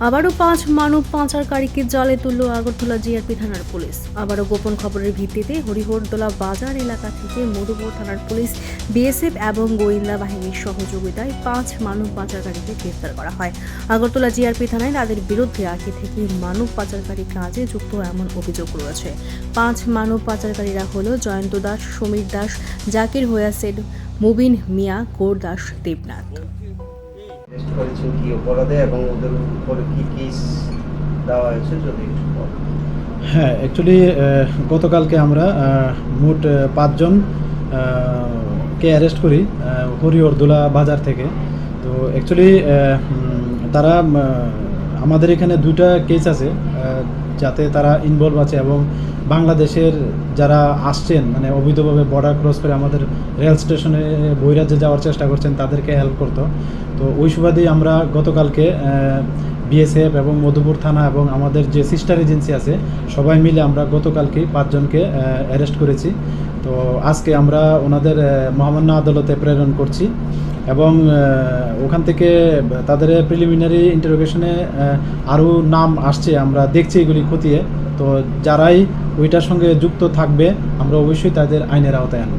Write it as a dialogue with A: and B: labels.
A: আবারও পাঁচ মানব পাচারকারীকে জালে তুলল আগরতলা জিআরপি থানার পুলিশ। আবারও গোপন খবরের ভিত্তিতে হরিহরদোলা বাজার এলাকা থেকে মধুপুর থানার পুলিশ, বিএসএফ এবং গোয়েন্দা বাহিনীর সহযোগিতায় পাঁচ মানব পাচারকারীকে গ্রেফতার করা হয়। আগরতলা জিআরপি থানায় তাদের বিরুদ্ধে আগে থেকে মানব পাচারকারী কাজে যুক্ত এমন অভিযোগ রয়েছে। পাঁচ মানব পাচারকারীরা হলো জয়ন্ত দাস, সমীর দাস, জাকির হোয়াসেড মুবিন মিয়া গৌর দাস, দেবনাথ।
B: টেস্ট করেছেন কি অপরাধে এবং ওদের উপরে কি কেস দেওয়া হয়েছে, যদি
C: হ্যাঁ অ্যাকচুয়ালি গতকালকে আমরা মোট পাঁচজন কে অ্যারেস্ট করি হরিহরদোলা বাজার থেকে। তো অ্যাকচুয়ালি তারা আমাদের এখানে দুটা কেস আছে যাতে তারা ইনভলভ আছে এবং বাংলাদেশের যারা আসছেন মানে অবৈধভাবে বর্ডার ক্রস করে আমাদের রেল স্টেশনে বৈরাজ্যে যাওয়ার চেষ্টা করছেন, তাদেরকে হেল্প করতো। তো ওই সুবাদেই আমরা গতকালকে বিএসএফ এবং মধুপুর থানা এবং আমাদের যে সিস্টার এজেন্সি আছে, সবাই মিলে আমরা গতকালকে পাঁচজনকে অ্যারেস্ট করেছি। তো আজকে আমরা ওনাদের মহামান্য আদালতে প্রেরণ করছি এবং ওখান থেকে তাদের প্রিলিমিনারি ইন্টারোগেশনে আরও নাম আসছে, আমরা দেখছি এগুলি খতিয়ে। তো যারাই ওইটার সঙ্গে যুক্ত থাকবে, আমরা অবশ্যই তাদের আইনের আওতায় আনব।